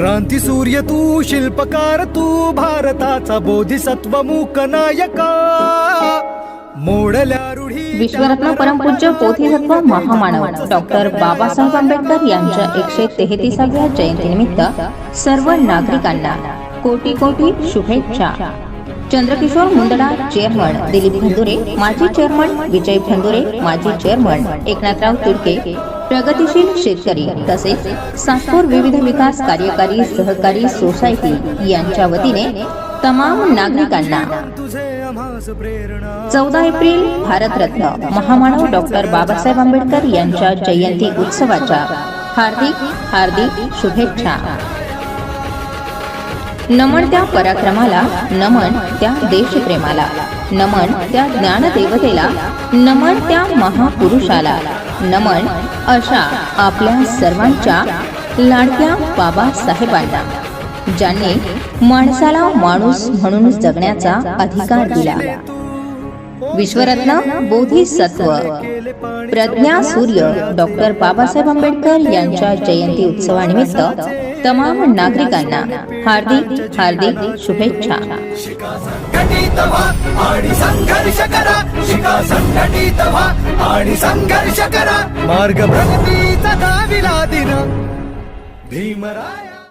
क्रांती सूर्य तू शिल्पकार तू भारताचा बोधिसत्व मूक नायका. मोडल्या रूढी विश्वरत्न परमपूज्य बोधिसत्व महामानव. डॉक्टर बाबासाहेब आंबेडकर यांच्या एकशे तेहतीसाव्या जयंतीनिमित्त सर्व नागरिकांना कोटी कोटी शुभेच्छा. चंद्रकिशोर मुंदडा चेअरमन. दिलीप भंदुरे माजी चेअरमन विजय भंदुरे माजी चेअरमन एकनाथराव तिडके प्रगतीशील शेतकरी तसेच सातपूर विविध विकास कार्यकारी सहकारी सोसायटी यांच्या वतीने तमाम नागरिकांना चौदा एप्रिल भारतरत्न महामानव डॉक्टर बाबासाहेब आंबेडकर यांच्या जयंती उत्सवाच्या हार्दिक हार्दिक शुभेच्छा. नमन त्या पराक्रमाला नमन त्या देशप्रेमाला नमन त्या ज्ञानदेवतेला नमन त्या महापुरुषाला नमन अशा आपल्या सर्वांच्या लाडक्या बाबासाहेबांना ज्यांनी माणसाला माणूस म्हणून जगण्याचा अधिकार दिला. विश्वरत्न बोधिसत्व. प्रज्ञा सूर्य डॉक्टर बाबासाहेब आंबेडकर यांच्या जयंती उत्सवानिमित्त तमाम नागरिकांना हार्दिक हार्दिक शुभेच्छा. संघर्ष करा मार्ग भीमराय